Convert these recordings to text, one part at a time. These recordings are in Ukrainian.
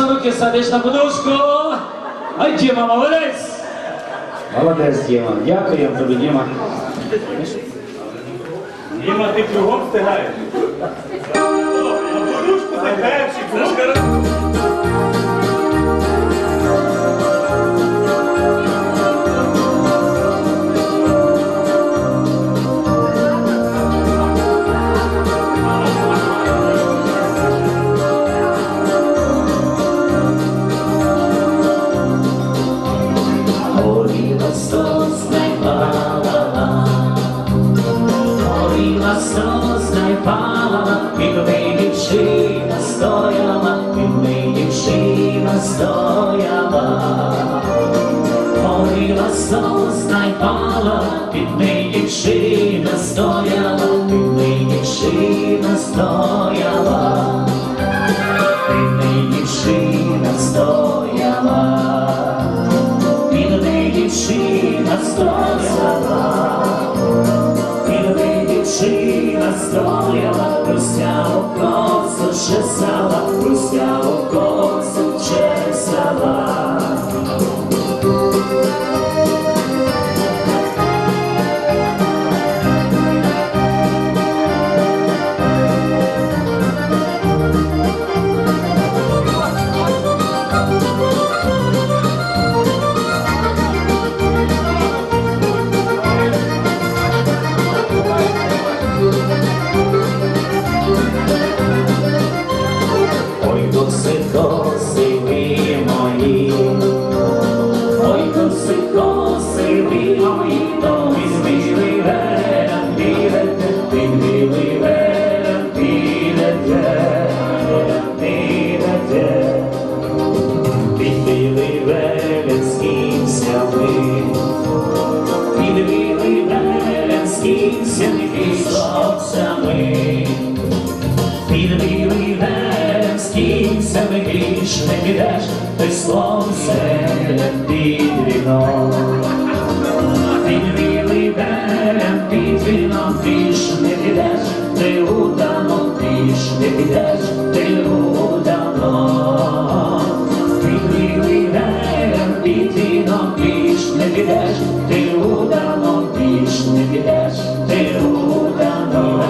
руки садиш на подушку. Ай, Діма, молодець! Молодець, Діма. Дякуємо тобі, Діма. Діма, ти кругом встигаєш? На подушку ти перший, дівчина стояла, під дівчина стояла. Горіла сосна й пала, під дівчина стояла, під дівчина стояла. Під дівчина стояла. Піди дівчина стояла, піди дівчина стояла, Ой, коси, коси ви мої, ой, коси, коси ви мої, то білий верен підете, під білий верен підете, підете, під білий верен скінься ви, під білий верен скінься між не підеш, ти сонце під віном. Під білий верен під віном піш не підеш, ти уданом піш не підеш, ти уданом. Під білий верен під віном піш не підеш, ти уданом піш не підеш, ти уданом.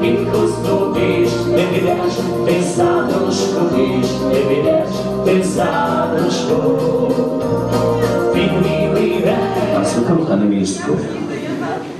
Під хусту піш не підеш, ти підеш, ти 아, 익숙한 있을 거예요.